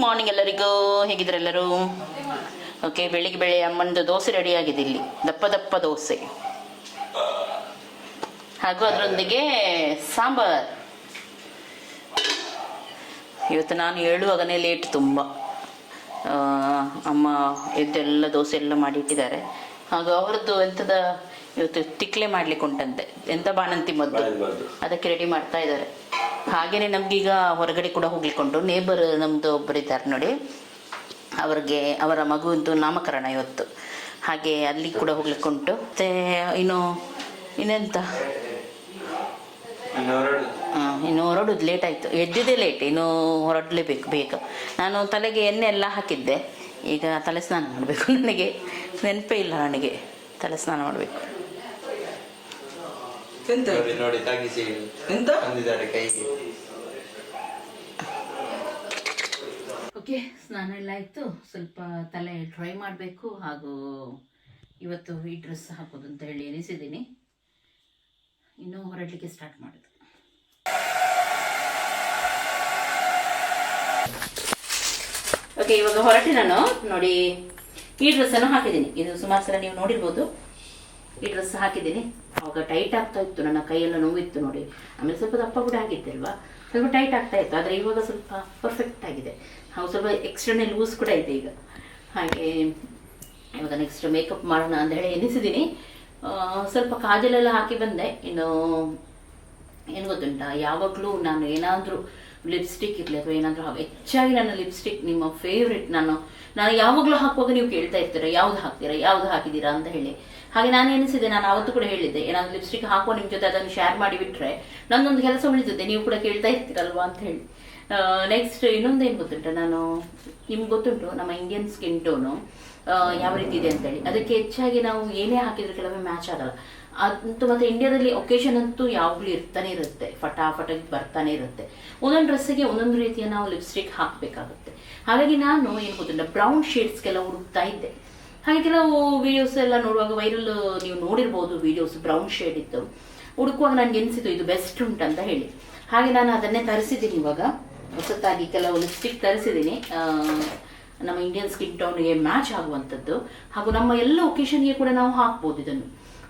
Morning ಎಲ್ಲರಿಗೂ ಹೇಗಿದ್ರೆ ಎಲ್ಲರೂ? Okay ಬೆಳಿಗ್ಗೆ ಬೆಳೆ ಅಮ್ಮನದು ದೋಸೆ ರೆಡಿ ಆಗಿದೆ ಇಲ್ಲಿ. ದಪ್ಪ ದಪ್ಪ ದೋಸೆ. ಹಾಗೂ ಅದರೊಂದಿಗೆ ಸಾಂಬಾರ್. ಇವತ್ತು ನಾನು ಹೇಳುವಾಗನೇ ಲೇಟ್ ತುಂಬ. ಅಮ್ಮ ಇದೆಲ್ಲ ದೋಸೆ ಎಲ್ಲ ಮಾಡಿ ಇಟ್ಟಿದ್ದಾರೆ ಹಾಗೂ ಅವರದ್ದು ಎಂಥದ ಇವತ್ತು ತಿಕ್ಲೆ ಮಾಡ್ಲಿಕ್ಕೆ ಉಂಟಂತೆ. ಎಂತ ಬಾಣಂತಿ ಮದ್ದು? ಅದಕ್ಕೆ ರೆಡಿ ಮಾಡ್ತಾ ಇದ್ದಾರೆ. ಹಾಗೇನೆ ನಮ್ಗೀಗ ಹೊರಗಡೆ ಕೂಡ ಹೋಗ್ಲಿಕ್ಕುಂಟು. ನೇಬರ್ ನಮ್ದು ಒಬ್ಬರಿದ್ದಾರೆ ನೋಡಿ. ಅವ್ರಿಗೆ ಅವರ ಮಗುವಂತೂ ನಾಮಕರಣ ಇವತ್ತು. ಹಾಗೆ ಅಲ್ಲಿ ಕೂಡ ಹೋಗ್ಲಿಕ್ಕುಂಟು. ಮತ್ತೆ ಇನ್ನು ಇನ್ನೆಂತ? ಇನ್ನು ಹೊರಡುದು. ಲೇಟ್ ಆಯ್ತು. ಎದ್ದಿದ್ದೇ ಲೇಟ್ ಇನ್ನು ಹೊರಡಲೇಬೇಕು ಬೇಗ. ನಾನು ತಲೆಗೆ ಎಣ್ಣೆ ಎಲ್ಲ ಹಾಕಿದ್ದೆ. ಈಗ ತಲೆ ಸ್ನಾನ ಮಾಡಬೇಕು ನನಗೆ. ನೆನಪೇ ಇಲ್ಲ ನನಗೆ. ತಲೆ ಸ್ನಾನ ಮಾಡಬೇಕು. ಎಂತ? ನೋಡಿ ನೋಡಿ ತಾಗಿಸಿ ಎಂತ? ಬಂದಿದ್ದಾರೆ ಕೈಗೆ. ಓಕೆ ಸ್ನಾನ ಎಲ್ಲ ಆಯಿತು. ಸ್ವಲ್ಪ ತಲೆ ಡ್ರೈ ಮಾಡಬೇಕು ಹಾಗೂ ಇವತ್ತು ಈ ಡ್ರೆಸ್ ಹಾಕೋದು ಅಂತ ಹೇಳಿ ಎನಿಸಿದ್ದೀನಿ. ಇನ್ನೂ ಹೊರಡಲಿಕ್ಕೆ ಸ್ಟಾರ್ಟ್ ಮಾಡೋದು. ಓಕೆ ಇವಾಗ ಹೊರಟೆ ನಾನು. ನೋಡಿ ಈ ಡ್ರೆಸ್ಸನ್ನು ಹಾಕಿದ್ದೀನಿ. ಇದು ಸುಮಾರು ಸಲ ನೀವು ನೋಡಿರ್ಬೋದು. ಈ ಡ್ರೆಸ್ ಹಾಕಿದ್ದೀನಿ. ಅವಾಗ ಟೈಟ್ ಆಗ್ತಾ ಇತ್ತು, ನನ್ನ ಕೈಯೆಲ್ಲ ನೋವಿತ್ತು ನೋಡಿ. ಆಮೇಲೆ ಸ್ವಲ್ಪ ದಪ್ಪ ಕೂಡ ಆಗಿದ್ದಲ್ವಾ ಸ್ವಲ್ಪ ಟೈಟ್ ಆಗ್ತಾ ಇತ್ತು, ಆದರೆ ಇವಾಗ ಸ್ವಲ್ಪ ಪರ್ಫೆಕ್ಟ್ ಆಗಿದೆ. ಹಾಗೂ ಸ್ವಲ್ಪ ಎಕ್ಸ್ಟ್ರಾನೇ ಲೂಸ್ ಕೂಡ ಇದೆ ಈಗ. ಹಾಗೆ, ಇವಾಗ ನೆಕ್ಸ್ಟ್ ಮೇಕಪ್ ಮಾಡೋಣ ಅಂತ ಹೇಳಿ ಎನಿಸಿದ್ದೀನಿ ಸ್ವಲ್ಪ ಕಾಜಲೆಲ್ಲ ಹಾಕಿ ಬಂದೆ. ಇನ್ನು, ಏನು ಗೊತ್ತುಂಟ? ಯಾವಾಗಲೂ ನಾನು ಏನಾದರೂ ಲಿಪ್ಸ್ಟಿಕ್ ಇರಲಿ ಅಥವಾ ಏನಾದರೂ ಹೆಚ್ಚಾಗಿ ನನ್ನ ಲಿಪ್ಸ್ಟಿಕ್ ನಿಮ್ಮ ಫೇವ್ರೆಟ್ ನಾನು ನಾನು ಯಾವಾಗಲೂ ಹಾಕುವಾಗ ನೀವು ಕೇಳ್ತಾ ಇರ್ತೀರ, ಯಾವ್ದು ಹಾಕ್ತೀರಾ, ಯಾವ್ದು ಹಾಕಿದ್ದೀರಾ ಅಂತ ಹೇಳಿ. ಹಾಗೆ ನಾನು ಎನಿಸಿದೆ, ನಾನು ಅವತ್ತು ಕೂಡ ಹೇಳಿದ್ದೆ. ಏನಾದ್ರು ಲಿಪ್ಸ್ಟಿಕ್ ಹಾಕೋ ನಿಮ್ಮ ಜೊತೆ ಅದನ್ನು ಶೇರ್ ಮಾಡಿ ಬಿಟ್ರೆ ನನ್ನೊಂದು ಕೆಲಸ ಉಳಿದಿದ್ದೆ ನೀವು ಕೂಡ ಕೇಳ್ತಾ ಇರ್ತೀರಲ್ವಾ ಅಂತ ಹೇಳಿ. ನೆಕ್ಸ್ಟ್ ಇನ್ನೊಂದು ಏನು ಗೊತ್ತುಂಟ, ನಾನು ನಿಮ್ಗೆ ಗೊತ್ತುಂಟು, ನಮ್ಮ ಇಂಡಿಯನ್ ಸ್ಕಿನ್ ಟೋನು ಯಾವ ರೀತಿ ಇದೆ ಅಂತೇಳಿ ಅದಕ್ಕೆ ಹೆಚ್ಚಾಗಿ ನಾವು ಏನೇ ಹಾಕಿದ್ರೆ ಕೆಲವೊಮ್ಮೆ ಮ್ಯಾಚ್ ಆಗಲ್ಲ. ಅಂತೂ ಮತ್ತೆ ಇಂಡಿಯಾದಲ್ಲಿ ಒಕೇಶನ್ ಅಂತೂ ಯಾವಾಗಲೂ ಇರ್ತಾನೆ ಇರುತ್ತೆ. ಫಟಾಫಟಾಗಿ ಬರ್ತಾನೆ ಇರುತ್ತೆ. ಒಂದೊಂದು ಡ್ರೆಸ್ಸಿಗೆ ಒಂದೊಂದು ರೀತಿಯ ನಾವು ಲಿಪ್ಸ್ಟಿಕ್ ಹಾಕಬೇಕಾಗುತ್ತೆ. ಹಾಗಾಗಿ ನಾನು ಏನು ಗೊತ್ತಿಲ್ಲ ಬ್ರೌನ್ ಶೇಡ್ಸ್ಗೆಲ್ಲ ಹುಡುಕ್ತಾ ಇದ್ದೆ. ಹಾಗೆ ಕೆಲವು ವಿಡಿಯೋಸ್ ಎಲ್ಲ ನೋಡುವಾಗ ವೈರಲ್ ನೀವು ನೋಡಿರ್ಬೋದು ವಿಡಿಯೋಸ್ ಬ್ರೌನ್ ಶೇಡ್ ಇತ್ತು. ಹುಡುಕುವಾಗ ನನಗೆ ಎನಿಸಿತು, ಇದು ಬೆಸ್ಟ್ ಉಂಟಂತ ಹೇಳಿ. ಹಾಗೆ ನಾನು ಅದನ್ನೇ ತರಿಸಿದ್ದೀನಿ ಇವಾಗ. ಹೊಸತಾಗಿ ಕೆಲವು ಲಿಪ್ಸ್ಟಿಕ್ ತರಿಸಿದ್ದೀನಿ. ನಮ್ಮ ಇಂಡಿಯನ್ ಸ್ಕಿನ್ ಟೋನ್ಗೆ ಮ್ಯಾಚ್ ಆಗುವಂಥದ್ದು. ಹಾಗೂ ನಮ್ಮ ಎಲ್ಲ ಒಕೇಶನ್ಗೆ ಕೂಡ ನಾವು ಹಾಕ್ಬೋದು ಇದನ್ನು.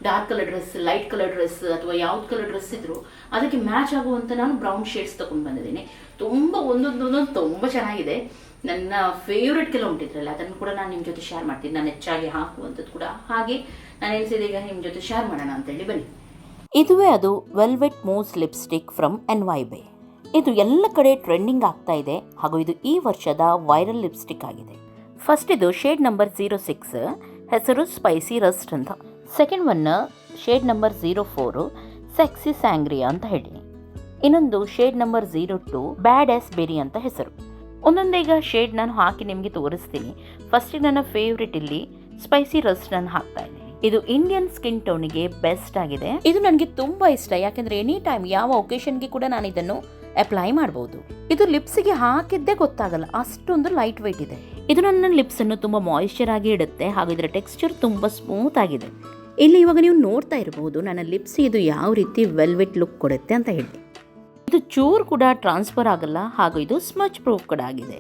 Dark colour dress light colour dress ಅಥವಾ ಯಾವ್ದು ಕಲರ್ ಡ್ರೆಸ್ ಇದ್ರು ಅದಕ್ಕೆ ಮ್ಯಾಚ್ ಆಗುವಂತ ನಾನು ಬ್ರೌನ್ ಶೇಡ್ಸ್ ತಗೊಂಡು ಬಂದಿದ್ದೀನಿ. ತುಂಬ ಒಂದೊಂದು ಒಂದೊಂದು, ತುಂಬ ಚೆನ್ನಾಗಿದೆ. ನನ್ನ ಫೇವ್ರೆಟ್ ಕೆಲವು ಉಂಟಿದ್ರಲ್ಲ ಅದನ್ನು ಕೂಡ ನಾನು ನಿಮ್ಮ ಜೊತೆ ಶೇರ್ ಮಾಡ್ತೀನಿ. ನಾನು ಹೆಚ್ಚಾಗಿ ಹಾಕುವಂಥದ್ದು ಕೂಡ ಹಾಗೆ. ನಾನು ಎನಿಸಿದೆ ಈಗ ನಿಮ್ಮ ಜೊತೆ ಶೇರ್ ಮಾಡೋಣ ಅಂತೇಳಿ ಬನ್ನಿ. ಇದುವೇ ಅದು velvet mousse lipstick from N Y Bae ಇದು ಎಲ್ಲ ಕಡೆ ಟ್ರೆಂಡಿಂಗ್ ಆಗ್ತಾ ಇದೆ. ಹಾಗೂ ಇದು ಈ ವರ್ಷದ ವೈರಲ್ ಲಿಪ್ಸ್ಟಿಕ್ ಆಗಿದೆ. ಫಸ್ಟ್ ಇದು ಶೇಡ್ ನಂಬರ್ ಝೀರೋ ಸಿಕ್ಸ್ ಹೆಸರು ಸ್ಪೈಸಿ ರಸ್ಟ್ ಅಂತ. Second one shade number zero four sexy sangria ಅಂತ ಹೇಳಿ ಇನ್ನೊಂದು shade number zero two bad ass berry ಅಂತ ಹೆಸರು. ಒಂದೊಂದೀಗ ಶೇಡ್ ನಾನು ಹಾಕಿ ನಿಮಗೆ ತೋರಿಸ್ತೀನಿ. ಫಸ್ಟಿಗೆ ನನ್ನ ಫೇವ್ರೆಟ್ ಇಲ್ಲಿ ಸ್ಪೈಸಿ ರಸ್ಟ್ ನಾನು ಹಾಕ್ತಾ ಇದ್ದೀನಿ. ಇದು ಇಂಡಿಯನ್ ಸ್ಕಿನ್ ಟೋನಿಗೆ ಬೆಸ್ಟ್ ಆಗಿದೆ. ಇದು ನನಗೆ ತುಂಬಾ ಇಷ್ಟ, ಯಾಕಂದ್ರೆ ಎನಿ ಟೈಮ್ ಯಾವ ಒಕೇಶನ್ಗೆ ಕೂಡ ನಾನು ಇದನ್ನು ಅಪ್ಲೈ ಮಾಡಬಹುದು ಇದು ಲಿಪ್ಸ್ಗೆ ಹಾಕಿದ್ದೇ ಗೊತ್ತಾಗಲ್ಲ, ಅಷ್ಟೊಂದು ಲೈಟ್ ವೆಯ್ಟ್ ಇದೆ. ಇದು ನನ್ನ ಲಿಪ್ಸ್ ಅನ್ನು ತುಂಬಾ ಮಾಯಿಶ್ಚರ್ ಆಗಿ ಇಡುತ್ತೆ, ಹಾಗೂ ಇದರ ಟೆಕ್ಸ್ಚರ್ ತುಂಬಾ ಸ್ಮೂತ್ ಆಗಿದೆ. ಇಲ್ಲಿ ಇವಾಗ ನೀವು ನೋಡ್ತಾ ಇರಬಹುದು ನನ್ನ ಲಿಪ್ಸ್ ಇದು ಯಾವ ರೀತಿ ವೆಲ್ವೆಟ್ ಲುಕ್ ಕೊಡುತ್ತೆ ಅಂತ ಹೇಳಿ. ಇದು ಚೂರ್ ಕೂಡ ಟ್ರಾನ್ಸ್ಫರ್ ಆಗಲ್ಲ, ಹಾಗೂ ಇದು ಸ್ಮಚ್ ಪ್ರೂಫ್ ಕೂಡ ಆಗಿದೆ.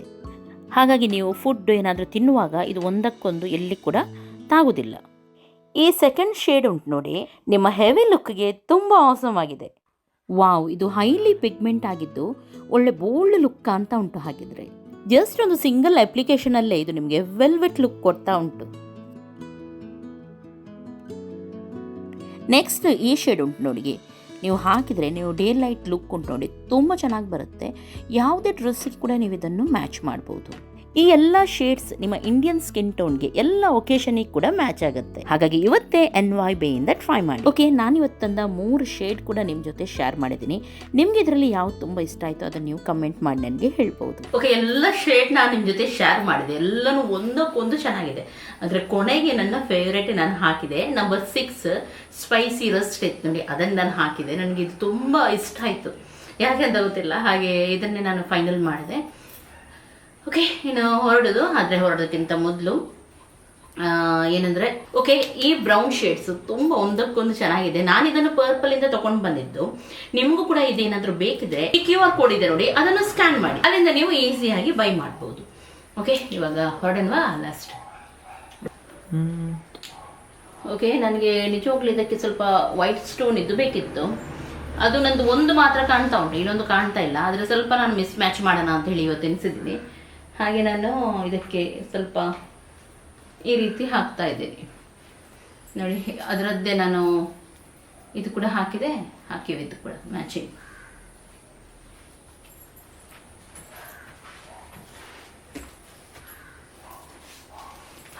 ಹಾಗಾಗಿ ನೀವು ಫುಡ್ ಏನಾದರೂ ತಿನ್ನುವಾಗ ಇದು ಒಂದಕ್ಕೊಂದು ಎಲ್ಲಿ ಕೂಡ ತಾಗುವುದಿಲ್ಲ. ಈ ಸೆಕೆಂಡ್ ಶೇಡ್ ಉಂಟು ನೋಡಿ, ನಿಮ್ಮ ಹೆವಿ ಲುಕ್ಗೆ ತುಂಬ ಆಸಮ್ ಆಗಿದೆ. ವಾವ್, ಇದು ಹೈಲಿ ಪಿಗ್ಮೆಂಟ್ ಆಗಿದ್ದು ಒಳ್ಳೆ ಬೋಲ್ಡ್ ಲುಕ್ ಅಂತ ಉಂಟು ಹಾಗಿದ್ರೆ. ಜಸ್ಟ್ ಒಂದು ಸಿಂಗಲ್ ಅಪ್ಲಿಕೇಶನಲ್ಲೇ ಇದು ನಿಮಗೆ ವೆಲ್ವೆಟ್ ಲುಕ್ ಕೊಡ್ತಾ ಉಂಟು. ನೆಕ್ಸ್ಟ್ ಈ ಶೇಡ್ ಉಂಟು ನೋಡಿ ನೀವು ಹಾಕಿದರೆ ನೀವು ಡೇ ಲೈಟ್ ಲುಕ್ ಉಂಟು ನೋಡಿ, ತುಂಬ ಚೆನ್ನಾಗಿ ಬರುತ್ತೆ. ಯಾವುದೇ ಡ್ರೆಸ್ಸಿಗೆ ಕೂಡ ನೀವು ಇದನ್ನು ಮ್ಯಾಚ್ ಮಾಡ್ಬೋದು. ಈ ಎಲ್ಲ ಶೇಡ್ಸ್ ನಿಮ್ಮ ಇಂಡಿಯನ್ ಸ್ಕಿನ್ ಟೋನ್ಗೆ ಎಲ್ಲ ಒಕೇಶನಿಗೆ ಕೂಡ ಮ್ಯಾಚ್ ಆಗುತ್ತೆ. ಹಾಗಾಗಿ ಇವತ್ತೇ ಎನ್ ವೈ ಬೇಯಿಂದ ಟ್ರೈ ಮಾಡಿ. ಓಕೆ ನಾನು ಇವತ್ತಂದ ಮೂರು ಶೇಡ್ ಕೂಡ ನಿಮ್ಮ ಜೊತೆ ಶೇರ್ ಮಾಡಿದ್ದೀನಿ. ನಿಮ್ಗೆ ಇದರಲ್ಲಿ ಯಾವ್ದು ತುಂಬಾ ಇಷ್ಟ ಆಯಿತು ಅದನ್ನು ನೀವು ಕಮೆಂಟ್ ಮಾಡಿ ನನಗೆ ಹೇಳ್ಬೋದು. ಓಕೆ ಎಲ್ಲ ಶೇಡ್ ನಾನು ನಿಮ್ಮ ಜೊತೆ ಶೇರ್ ಮಾಡಿದೆ. ಎಲ್ಲನೂ ಒಂದಕ್ಕೊಂದು ಚೆನ್ನಾಗಿದೆ. ಆದರೆ ಕೊನೆಗೆ ನನ್ನ ಫೇವ್ರೇಟ್ ನಾನು ಹಾಕಿದೆ. ನಂಬರ್ ಸಿಕ್ಸ್ ಸ್ಪೈಸಿ ರಸ್ಟ್ ಇತ್ತು ನೋಡಿ, ಅದನ್ನು ನಾನು ಹಾಕಿದೆ. ನನಗೆ ಇದು ತುಂಬ ಇಷ್ಟ ಆಯಿತು. ಯಾಕೆ ಅಂತ ಗೊತ್ತಿಲ್ಲ? ಹಾಗೆ ಇದನ್ನೇ ನಾನು ಫೈನಲ್ ಮಾಡಿದೆ. ಓಕೆ ಇನ್ನು ಹೊರಡೋದು, ಆದರೆ ಹೊರಡೋದಕ್ಕಿಂತ ಮೊದಲು ಏನಂದ್ರೆ ಓಕೆ ಈ ಬ್ರೌನ್ ಶೇಡ್ಸ್ ತುಂಬ ಒಂದಕ್ಕೊಂದು ಚೆನ್ನಾಗಿದೆ. ನಾನು ಇದನ್ನು ಪರ್ಪಲ್ ಇಂದ ತಗೊಂಡು ಬಂದಿದ್ದು. ನಿಮಗೂ ಕೂಡ ಇದೇನಾದರೂ ಬೇಕಿದ್ರೆ ಈ ಕ್ಯೂ ಆರ್ ಕೋಡ್ ಇದೆ ನೋಡಿ, ಅದನ್ನು ಸ್ಕ್ಯಾನ್ ಮಾಡಿ. ಅದರಿಂದ ನೀವು ಈಸಿಯಾಗಿ ಬೈ ಮಾಡಬಹುದು ಓಕೆ ಇವಾಗ ಹೊರಡನ್ವಾ ಲಾಸ್ಟ್ ಓಕೆ ನನಗೆ ನಿಜವಾಗ್ಲೂ ಇದಕ್ಕೆ ಸ್ವಲ್ಪ ವೈಟ್ ಸ್ಟೋನ್ ಇದ್ದು ಬೇಕಿತ್ತು. ಅದು ನಂದು ಒಂದು ಮಾತ್ರ ಕಾಣ್ತಾ ಉಂಟು, ಇನ್ನೊಂದು ಕಾಣ್ತಾ ಇಲ್ಲ. ಆದರೆ ಸ್ವಲ್ಪ ನಾನು ಮಿಸ್ ಮ್ಯಾಚ್ ಮಾಡೋಣ ಅಂತ ಹೇಳಿ ಇವತ್ತು ಎನಿಸಿದ್ದೀನಿ ಹಾಗೆ ನಾನು ಇದಕ್ಕೆ ಸ್ವಲ್ಪ ಈ ರೀತಿ ಹಾಕ್ತಾ ಇದ್ದೀನಿ. ನೋಡಿ, ಅದರದ್ದೇ ನಾನು ಇದು ಕೂಡ ಹಾಕಿದೆ, ಹಾಕಿವೆ ಇದು ಕೂಡ ಮ್ಯಾಚಿಂಗ್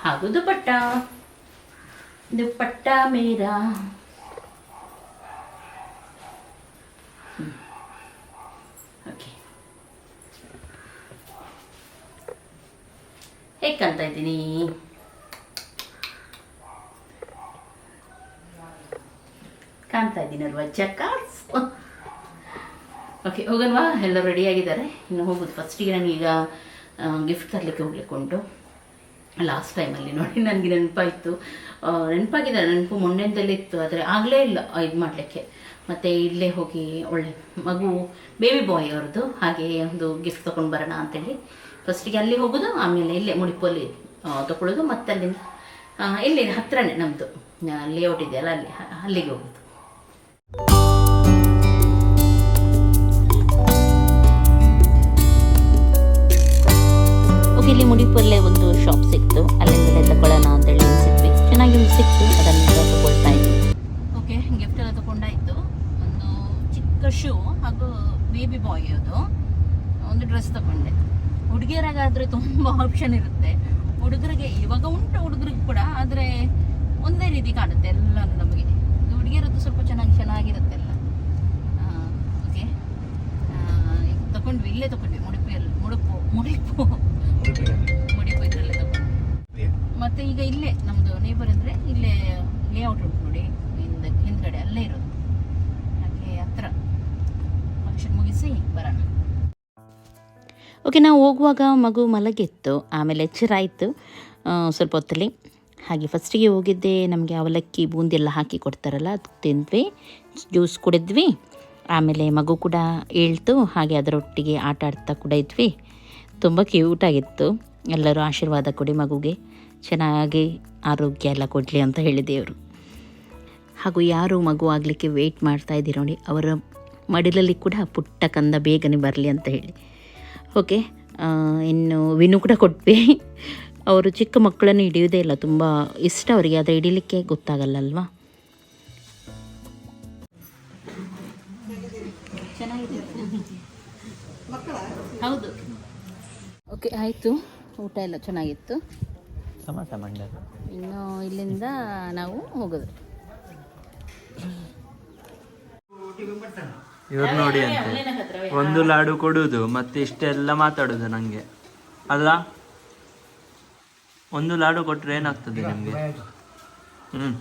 ಹಾಗೂ ದುಪಟ್ಟ. ದುಪಟ್ಟ ಮೇರಾ ಓಕೆ ಹೇಗೆ ಕಾಣ್ತಾ ಇದ್ದೀನಿ? ಕಾಣ್ತಾ ಇದ್ದೀನಲ್ವಾ ಜಕಾಸ್ ಓಕೆ, ಹೋಗಲ್ವಾ? ಎಲ್ಲ ರೆಡಿ ಆಗಿದ್ದಾರೆ ಇನ್ನು ಹೋಗೋದು ಫಸ್ಟಿಗೆ ನನಗೀಗ ಗಿಫ್ಟ್ ತರಲಿಕ್ಕೆ ಹೋಗ್ಲಿಕ್ಕೆ ಉಂಟು. ಲಾಸ್ಟ್ ಟೈಮಲ್ಲಿ ನೋಡಿ, ನನಗೆ ನೆನಪಾಯಿತು. ನೆನಪಾಗಿದೆ, ನೆನಪು ಮೊನ್ನೆಯಿಂದಲೇ ಇತ್ತು, ಆದರೆ ಆಗಲೇ ಇಲ್ಲ ಇದು ಮಾಡಲಿಕ್ಕೆ. ಮತ್ತು ಇಲ್ಲೇ ಹೋಗಿ ಒಳ್ಳೆ ಮಗು ಬೇಬಿ ಬಾಯ್ ಅವ್ರದ್ದು, ಹಾಗೆ ಒಂದು ಗಿಫ್ಟ್ ತೊಗೊಂಡು ಬರೋಣ ಅಂತೇಳಿ. ಫಸ್ಟಿಗೆ ಅಲ್ಲಿ ಹೋಗೋದು ಆಮೇಲೆ ಇಲ್ಲೇ ಮುಡಿಪಲ್ಲಿ ತಗೊಳ್ಳೋದು ಮತ್ತೆ ಅಲ್ಲಿಂದ ಇಲ್ಲಿ ಹತ್ರನೇ ನಮ್ಮದು ಲೇಔಟ್ ಇದೆಯಲ್ಲ ಅಲ್ಲಿ ಅಲ್ಲಿಗೆ ಹೋಗೋದು. ಓಕೆ ಇಲ್ಲಿ ಮುಡಿಪಲ್ಲೇ ಒಂದು ಶಾಪ್ ಸಿಕ್ತು. ಅಲ್ಲಿಂದಲೇ ತಗೊಳ್ಳೋಣ ಅಂತೇಳಿ ಅನ್ಸಿದ್ವಿ. ಚೆನ್ನಾಗಿ ಸಿಕ್ತು ಅದನ್ನು ತಗೊಳ್ತಾ ಇದ್ವಿ. ಓಕೆ ಗಿಫ್ಟ್ ಎಲ್ಲ ತಗೊಂಡಾಯ್ತು. ಒಂದು ಚಿಕ್ಕ ಶೂ ಹಾಗೂ ಬೇಬಿ ಬಾಯ್ ಅದು. ಒಂದು ಡ್ರೆಸ್ ತಗೊಂಡೆ. ಹುಡುಗಿಯರಾಗಾದ್ರೆ ತುಂಬ ಆಪ್ಷನ್ ಇರುತ್ತೆ. ಹುಡುಗರಿಗೆ ಇವಾಗ ಉಂಟು ಹುಡುಗರಿಗೆ ಕೂಡ, ಆದರೆ ಒಂದೇ ರೀತಿ ಕಾಣುತ್ತೆ ಎಲ್ಲನೂ ನಮಗೆ. ಹುಡುಗಿಯರದ್ದು ಸ್ವಲ್ಪ ಚೆನ್ನಾಗಿ ಚೆನ್ನಾಗಿರುತ್ತೆ ಎಲ್ಲ. ಓಕೆ ತಗೊಂಡ್ವಿ ಇಲ್ಲೇ ತಗೊಂಡ್ವಿ ಮುಡುಪಿಯಲ್ಲಿ ಮುಡುಪು, ಮುಡಿಪು. ಮುಡಿಪು ಇದರಲ್ಲೇ ತಗೊಂಡ್ವಿ ಮತ್ತೆ ಈಗ ಇಲ್ಲೇ ನಮ್ಮದು ನೇಬರ್ ಅಂದರೆ ಇಲ್ಲೇ ಲೇಔಟ್ ಉಂಟು ನೋಡಿ, ಹಿಂದೆ, ಹಿಂದ್ಗಡೆ, ಅಲ್ಲೇ ಇರೋದು. ಓಕೆ, ನಾವು ಹೋಗುವಾಗ ಮಗು ಮಲಗಿತ್ತು, ಆಮೇಲೆ ಎಚ್ಚರ ಆಯಿತು ಸ್ವಲ್ಪ ಹೊತ್ತಲ್ಲಿ. ಹಾಗೆ ಫಸ್ಟಿಗೆ ಹೋಗಿದ್ದೆ, ನಮಗೆ ಅವಲಕ್ಕಿ ಬೂಂದಿ ಎಲ್ಲ ಹಾಕಿ ಕೊಡ್ತಾರಲ್ಲ ಅದು ತಿಂದ್ವಿ ಜ್ಯೂಸ್ ಕುಡಿದ್ವಿ ಆಮೇಲೆ ಮಗು ಕೂಡ ಏಳ್ತು ಹಾಗೆ ಅದರೊಟ್ಟಿಗೆ ಆಟ ಆಡ್ತಾ ಕೂಡ ಇದ್ವಿ. ತುಂಬ ಕ್ಯೂಟಾಗಿತ್ತು ಎಲ್ಲರೂ ಆಶೀರ್ವಾದ ಕೊಡಿ ಮಗುಗೆ. ಚೆನ್ನಾಗಿ ಆರೋಗ್ಯ ಎಲ್ಲ ಕೊಡಲಿ ಅಂತ ಹೇಳಿದೆಯವರು ಹಾಗೂ ಯಾರು ಮಗು ಆಗಲಿಕ್ಕೆ ವೆಯ್ಟ್ ಮಾಡ್ತಾ ಇದ್ದೀರೋ ನೋಡಿ, ಅವರ ಮಡಿಲಲ್ಲಿ ಕೂಡ ಪುಟ್ಟ ಕಂದ ಬೇಗನೆ ಬರಲಿ ಅಂತ ಹೇಳಿ. ಓಕೆ ಇನ್ನು ವಿನು ಕೂಡ ಕೊಟ್ವಿ. ಅವರು ಚಿಕ್ಕ ಮಕ್ಕಳನ್ನು ಹಿಡಿಯೋದೇ ಇಲ್ಲ ತುಂಬ ಇಷ್ಟ ಅವರಿಗೆ ಆದರೆ ಹಿಡಿಲಿಕ್ಕೆ ಗೊತ್ತಾಗಲ್ಲ ಅಲ್ವಾ ಚೆನ್ನಾಗಿದೆ. ಹೌದು. ಓಕೆ ಆಯಿತು. ಊಟ ಎಲ್ಲ ಚೆನ್ನಾಗಿತ್ತು. ಇನ್ನು ಇಲ್ಲಿಂದ ನಾವು ಹೋಗೋದು. ಇವ್ರು ನೋಡಿ ಅಂತ. ಒಂದು ಲಾಡು ಕೊಡುವುದು ಮತ್ತೆ ಇಷ್ಟೆಲ್ಲ ಮಾತಾಡುದು ನಂಗೆ. ಅಲ್ಲ ಒಂದು ಲಾಡು ಕೊಟ್ರೆ ಏನಾಗ್ತದೆ ನಿಮ್ಗೆ? ಹ್ಮ್.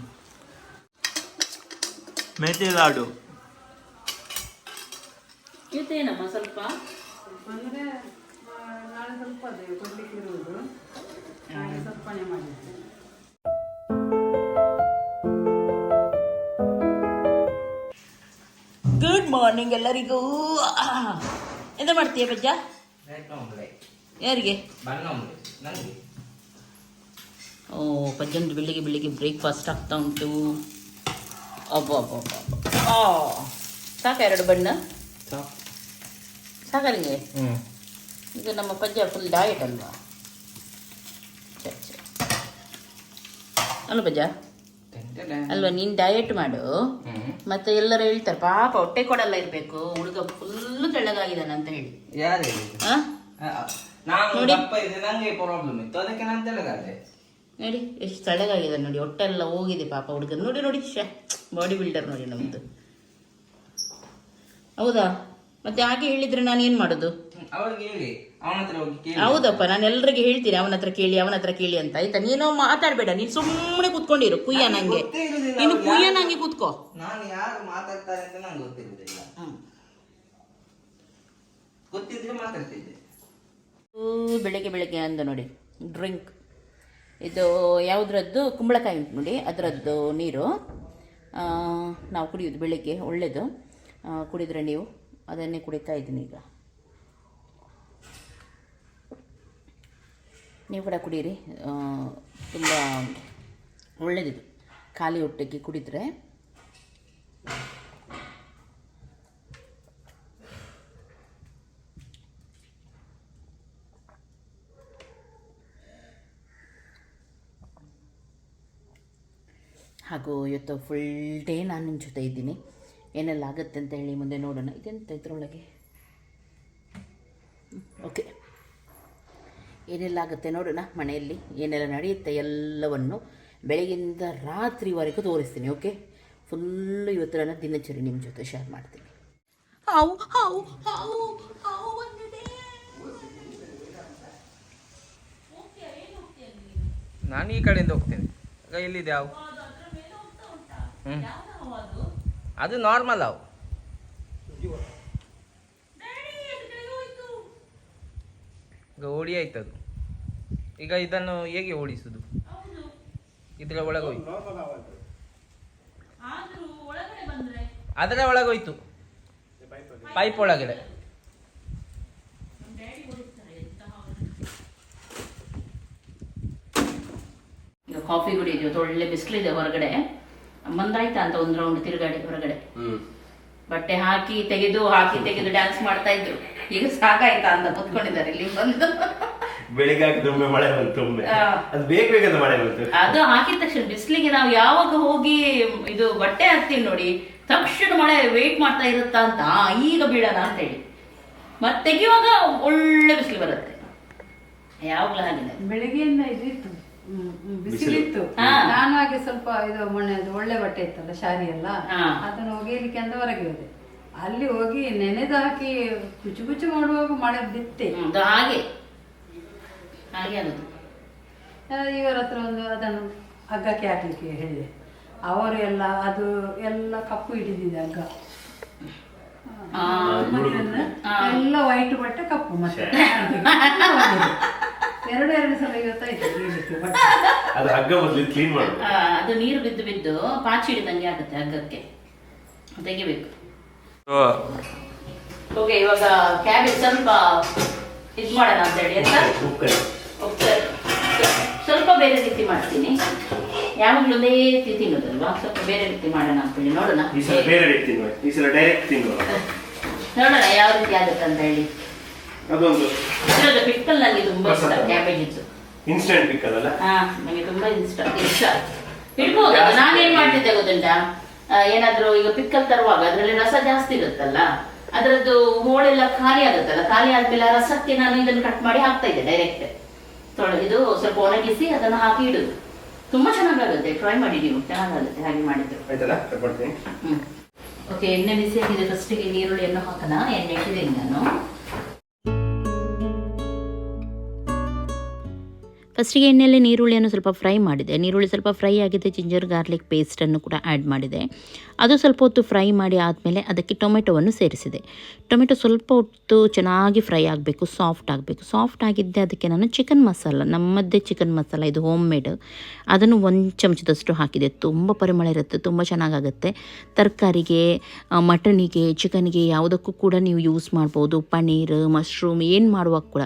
ಮೆತಿ ಲಾಡು. ಸ್ವಲ್ಪ? ಸ್ವಲ್ಪ ಗುಡ್ ಮಾರ್ನಿಂಗ್ ಎಲ್ಲರಿಗೂ. ಎಂತ ಮಾಡ್ತೀಯ ಬಜ್ಜ ಯಾರಿಗೆ? ಓ ಪಜ್ಜಂದು ಬೆಳಿಗ್ಗೆ ಬೆಳಿಗ್ಗೆ ಬ್ರೇಕ್ಫಾಸ್ಟ್ ಆಗ್ತಾ ಉಂಟು. ಅಬ್ಬ ಅಬ್ಬ ಅಬ್ಬ ಅಬ್ಬ. ಆ ಸಾಕ ಎರಡು ಬಣ್ಣ? ಸಾಕ. ನಿಮಗೆ ಇದು ನಮ್ಮ ಪಜ್ಜ ಫುಲ್ ಡಯಟ್ ಅಲ್ವಾ? ಛೆ, ಛೆ. ಅಲ್ವ ಪಜ್ಜ ಅಲ್ವಾ ನೀನ್ ಡಯಟ್ ಮಾಡು. ಮತ್ತೆ ಎಲ್ಲರೂ ಹೇಳ್ತಾರೆ ಪಾಪ ಹೊಟ್ಟೆ ಕೊಡಲ್ಲ ಇರಬೇಕು ಹುಡುಗ ಫುಲ್ ತೆಳ್ಳಗಾಗಿದ್ದಾನೆ ಅಂತ ಹೇಳಿ. ನೋಡಿ. ನೋಡಿ ಎಷ್ಟು ತೆಳ್ಳಗಾಗಿದೆ ನೋಡಿ ಒಟ್ಟೆಲ್ಲ ಹೋಗಿದೆ ಪಾಪ ಹುಡುಗ. ನೋಡಿ ನೋಡಿ ಶೇ ಬಾಡಿ ಬಿಲ್ಡರ್ ನೋಡಿ ನಮ್ದು. ಹೌದಾ? ಮತ್ತೆ ಹಾಗೆ ಹೇಳಿದ್ರೆ ನಾನು ಏನು ಮಾಡೋದು? ಅವ್ರಿಗೆ ಹೇಳಿ. ಅವನ ಹತ್ರ ಹೋಗಿ ಕೇಳಿ. ಹೌದಪ್ಪ ನಾನು ಎಲ್ರಿಗೆ ಹೇಳ್ತೀನಿ ಅವನ ಹತ್ರ ಕೇಳಿ ಅವನ ಹತ್ರ ಕೇಳಿ ಅಂತ. ಆಯ್ತಾ? ನೀನು ಮಾತಾಡಬೇಡ ನೀನು ಸುಮ್ಮನೆ ಕುತ್ಕೊಂಡಿರು ಕುಯ್ಯ ನಂಗೆ ಗೊತ್ತೇ ಇರುದಿಲ್ಲ ನೀನು ಅವ್ರು ಕುಯ್ಯ ನಂಗೆ ಕೂತ್ಕೋ. ನಾನು ಯಾರು ಮಾತಾಡ್ತಾರೆ ಅಂತ ನಂಗೆ ಗೊತ್ತಿರುವುದಿಲ್ಲ ಹ್ಮ್. ಗೊತ್ತಿದ್ರೆ ಮಾತಾಡ್ತಿದ್ದೆ. ಊ, ಬೆಳಗ್ಗೆ ಬೆಳಗ್ಗೆ ಅಂದ ನೋಡಿ ಡ್ರಿಂಕ್ ಇದು ಯಾವುದ್ರದ್ದು? ಕುಂಬಳಕಾಯಿ ಉಂಟು ನೋಡಿ ಅದರದ್ದು ನೀರು. ಆ, ನಾವು ಕುಡಿಯೋದು ಬೆಳಗ್ಗೆ ಒಳ್ಳೆಯದು ಕುಡಿದ್ರೆ ನೀವು ಅದನ್ನೇ ಕುಡಿತಾ ಇದ್ದೀನಿ ಈಗ. ನೀವು ಕೂಡ ಕುಡೀರಿ. ತುಂಬ ಒಳ್ಳೆಯದಿದು ಖಾಲಿ ಹೊಟ್ಟೆಗೆ ಕುಡಿದರೆ. ಹಾಗೂ ಇವತ್ತು ಫುಲ್ ಡೇ ನಾನು ನಿಮ್ಮ ಜೊತೆ ಇದ್ದೀನಿ. ಏನೆಲ್ಲ ಆಗುತ್ತೆ ಅಂತ ಹೇಳಿ ಮುಂದೆ ನೋಡೋಣ. ಇದೆಂತ ಇದರೊಳಗೆ? ಓಕೆ ಏನೆಲ್ಲ ಆಗುತ್ತೆ ನೋಡೋಣ ಮನೆಯಲ್ಲಿ ಏನೆಲ್ಲ ನಡೆಯುತ್ತೆ ಎಲ್ಲವನ್ನು ಬೆಳಗಿಂದ ರಾತ್ರಿವರೆಗೂ ತೋರಿಸ್ತೀನಿ ಓಕೆ ಫುಲ್ಲು ಇವತ್ತು ನನ್ನ ದಿನಚರಿ ನಿಮ್ಮ ಜೊತೆ ಶೇರ್ ಮಾಡ್ತೀನಿ. ಹಾವು ಹಾವು ಹಾವು ಹಾವು ಬಂದಿದೆ. ನಾನು ಈ ಕಡೆಯಿಂದ ಹೋಗ್ತೇನೆ. ಈಗ ಎಲ್ಲಿದೆ ಅವು ಹ್ಮ್. ಅದು ನಾರ್ಮಲ್ ಅವು ಗೌಡಿ ಓಡಿ ಆಯ್ತದು. ಈಗ ಇದನ್ನು ಹೇಗೆ ಓಡಿಸುದು? ಇದರ ಒಳಗೋಯ್ತು ಅದರ ಒಳಗೋಯ್ತು ಪೈಪ್ ಒಳಗಡೆ. ಈಗ ಕಾಫಿ ಕುಡಿದ್ವಿ ಇವತ್ತು ಒಳ್ಳೆ ಬಿಸಿಲಿದೆ ಹೊರಗಡೆ. ಮಂದಾಯ್ತಾ ಅಂತ ಒಂದು ರೌಂಡ್ ತಿರುಗಾಡಿ ಹೊರಗಡೆ. ಬಟ್ಟೆ ಹಾಕಿ ತೆಗೆದು ಹಾಕಿ ತೆಗೆದು ಡ್ಯಾನ್ಸ್ ಮಾಡ್ತಾ ಇದ್ರು. ಈಗ ಸಾಕಾಯ್ತಾ ಅಂತ ಕೂತ್ಕೊಂಡಿದ್ದಾರೆ ಇಲ್ಲಿ ಬಂದು. ಬೆಳಿಗ್ಗೆ ಹಾಕಿದೊಮ್ಮೆ ಮಳೆ ಬಂತು ಒಮ್ಮೆ ಆ. ಅದು ಬೇಗ ಬೇಗದ ಮಳೆ ಬಂತು. ಅದು ಹಾಕಿದ ತಕ್ಷಣ ಬಿಸಿಲಿಗೆ ನಾವು ಯಾವಾಗ ಹೋಗಿ ಇದು ಬಟ್ಟೆ ಹಾಕ್ತೀವಿ ನೋಡಿ ತಕ್ಷಣ ಮಳೆ ವೇಟ್ ಮಾಡ್ತಾ ಇರುತ್ತಾ ಅಂತ ಆ, ಈಗ ಬೀಳೋಣ ಅಂತ ಹೇಳಿ ಮತ್ತೆ ತೆಗೆಯುವಾಗ ಒಳ್ಳೆ ಬಿಸಿಲು ಬರುತ್ತೆ. ಯಾವಾಗ್ಲೂ ಹಾಗೆ ಬೆಳಿಗ್ಗೆಯಿಂದ ಇದಿತ್ತು. ಹ್ಮ್, ಹ್ಮ್, ಬಿಸಿಲಿತ್ತು. ಹಾ. ನಾನು ಹಾಗೆ ಸ್ವಲ್ಪ ಇದು ಮೊನ್ನೆ ಅದು ಒಳ್ಳೆ ಬಟ್ಟೆ ಇತ್ತಲ್ಲ ಶಾರಿ ಎಲ್ಲ. ಹಾ. ಅದನ್ನು ಒಗೆಯಲಿಕ್ಕೆ ಅಂತ ಹೊರಗೆ ಹೋದೆ. ಅಲ್ಲಿ ಹೋಗಿ ನೆನೆದು ಹಾಕಿ ಕುಚು ಕುಚು ಮಾಡುವಾಗ ಮಳೆ ಬಿತ್ತೆ ಹ್ಮ್, ಅದು ಹಾಗೆ. ಹಾಗೆ ಅನ್ನೋದು. ಇವರ ಹತ್ರ ಒಂದು ಅದನ್ನು ಹಗ್ಗಕ್ಕೆ ಹಾಕಲಿಕ್ಕೆ ಹೇಳಿದೆ. ಅವರು ಎಲ್ಲ ಅದು ಎಲ್ಲ ಕಪ್ಪು ಹಿಡಿದಿದೆ ಹಗ್ಗ. ಎಲ್ಲ ವೈಟ್ ಬಟ್ಟೆ ಕಪ್ಪು ಮತ್ತೆ. ಎರಡು ಎರಡು ಸಲ ಇವತ್ತಾಯ್ತು ಅದು ಹಗ್ಗ ಮೊದಲು ಕ್ಲೀನ್ ಮಾಡುದು ಅದು ನೀರು ಬಿದ್ದು ಬಿದ್ದು ಪಾಚಿ ಹಿಡಿದಂಗೆ ಆಗುತ್ತೆ ಹಗ್ಗಕ್ಕೆ. ತೆಗಿಬೇಕು. ಓಕೆ ಇವಾಗ ಕ್ಯಾಬೇಜ್ ಸ್ವಲ್ಪ ಇದು ಮಾಡೋಣ ಅಂತ ಹೇಳಿ ಬೇರೆ ರೀತಿ ಮಾಡ್ತೀನಿ. ಯಾವಾಗಲೂ ಒಂದೇ ರೀತಿ ತಿನ್ನೋದಲ್ವಾ ಸ್ವಲ್ಪ ಬೇರೆ ರೀತಿ ಮಾಡೋಣ ಅಂತೇಳಿ ನೋಡೋಣ. ಈ ಸಲ ಬೇರೆ ರೀತಿ ತಿನ್ನುವ. ಈ ಸಲ ಡೈರೆಕ್ಟ್ ತಿನ್ನುವ. ನೋಡೋಣ ಯಾವ ರೀತಿ ಆಗುತ್ತೆ ಅಂತ ಹೇಳಿ. ಅದೊಂದು ಇರೋದು ನನಗೆ ತುಂಬಾ ಇಷ್ಟ. ಕ್ಯಾಬೇಜ್ ಇತ್ತು ಇನ್ಸ್ಟೆಂಟ್ ಪಿಕ್ಕಲ್ ಅಲ್ಲ? ಹಾ ನನಗೆ ತುಂಬಾ ಇಷ್ಟ ಇಷ್ಟ. ಇಡ್ಬೋದು ಅದು ನಾನೇನ್ ಮಾಡ್ತಿದ್ದೆ ಗೊತ್ತುಂಟಾ? ಆ, ಏನಾದ್ರೂ ಈಗ ಪಿಕ್ಕಲ್ ತರುವಾಗ ಅದ್ರಲ್ಲಿ ರಸ ಜಾಸ್ತಿ ಇರುತ್ತಲ್ಲ ಅದರದ್ದು ಹೋಳೆಲ್ಲ ಖಾಲಿ ಆಗುತ್ತಲ್ಲ ಖಾಲಿ ಆದ್ಮೇಲೆ ಆ ರಸಕ್ಕೆ ನಾನು ಇದನ್ನು ಕಟ್ ಮಾಡಿ ಹಾಕ್ತಾ ಇದ್ದೆ ಡೈರೆಕ್ಟ್ ತೊಳೆದು ಸ್ವಲ್ಪ ಒಣಗಿಸಿ ಅದನ್ನು ಹಾಕಿ ಇಡುದು. ತುಂಬಾ ಚೆನ್ನಾಗಾಗುತ್ತೆ ಟ್ರೈ ಮಾಡಿ ನೀವು ಚೆನ್ನಾಗಾಗುತ್ತೆ ಹಾಗೆ ಮಾಡಿದ್ರು. ಆಯ್ತಲ್ಲ ಹ್ಮ್. ಓಕೆ ಎಣ್ಣೆ ಬಿಸಿ ಆಗಿದೆ ಫಸ್ಟಿಗೆ ಈರುಳ್ಳಿಯನ್ನು ಹಾಕೋಣ ಎಣ್ಣೆ ಇಟ್ಟಿದ್ದೀನಿ ನಾನು. ಫಸ್ಟಿಗೆ ಎಣ್ಣೆಯಲ್ಲಿ ನೀರುಳ್ಳಿಯನ್ನು ಸ್ವಲ್ಪ ಫ್ರೈ ಮಾಡಿದೆ. ನೀರುಳ್ಳಿ ಸ್ವಲ್ಪ ಫ್ರೈ ಆಗಿದೆ ಜಿಂಜರ್ ಗಾರ್ಲಿಕ್ ಪೇಸ್ಟನ್ನು ಕೂಡ ಆ್ಯಡ್ ಮಾಡಿದೆ. ಅದು ಸ್ವಲ್ಪ ಹೊತ್ತು ಫ್ರೈ ಮಾಡಿ ಆದಮೇಲೆ ಅದಕ್ಕೆ ಟೊಮೆಟೊವನ್ನು ಸೇರಿಸಿದೆ. ಟೊಮೆಟೊ ಸ್ವಲ್ಪ ಹೊತ್ತು ಚೆನ್ನಾಗಿ ಫ್ರೈ ಆಗಬೇಕು, ಸಾಫ್ಟ್ ಆಗಬೇಕು. ಸಾಫ್ಟ್ ಆಗಿದ್ದೆ ಅದಕ್ಕೆ ನಾನು ಚಿಕನ್ ಮಸಾಲ, ನಮ್ಮದೇ ಚಿಕನ್ ಮಸಾಲ, ಇದು ಹೋಮ್ ಮೇಡ್. ಅದನ್ನು ಒಂದು ಚಮಚದಷ್ಟು ಹಾಕಿದೆ. ತುಂಬ ಪರಿಮಳ ಇರುತ್ತೆ, ತುಂಬ ಚೆನ್ನಾಗಾಗುತ್ತೆ. ತರಕಾರಿಗೆ ಮಟನಿಗೆ, ಚಿಕನ್ಗೆ ಯಾವುದಕ್ಕೂ ಕೂಡ ನೀವು ಯೂಸ್ ಮಾಡ್ಬೋದು. ಪನ್ನೀರ್, ಮಶ್ರೂಮ್, ಏನು ಮಾಡುವಾಗ ಕೂಡ.